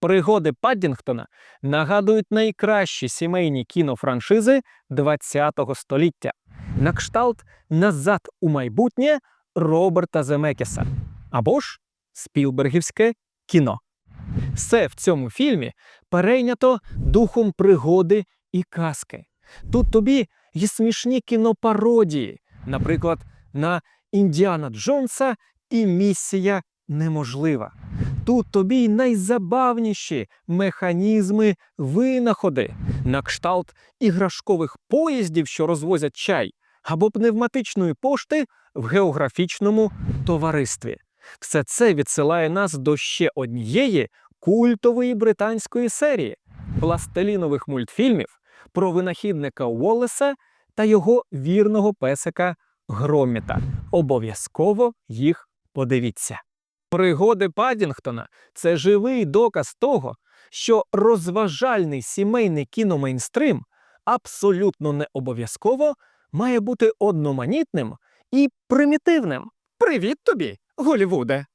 Пригоди Паддінгтона нагадують найкращі сімейні кінофраншизи ХХ століття. На кшталт назад у майбутнє Роберта Земекіса або ж Спілбергівське кіно. Все в цьому фільмі перейнято духом пригоди і казки. Тут тобі є смішні кінопародії, наприклад, на Індіана Джонса і Місія неможлива. Тут тобі й найзабавніші механізми винаходи, на кшталт іграшкових поїздів, що розвозять чай, або пневматичної пошти в географічному товаристві. Все це відсилає нас до ще однієї культової британської серії пластилінових мультфільмів про винахідника Уоллеса та його вірного песика Громіта. Обов'язково їх подивіться. Пригоди Падінгтона – це живий доказ того, що розважальний сімейний кіномейнстрим абсолютно не обов'язково має бути одноманітним і примітивним. Привіт тобі, Голівуде!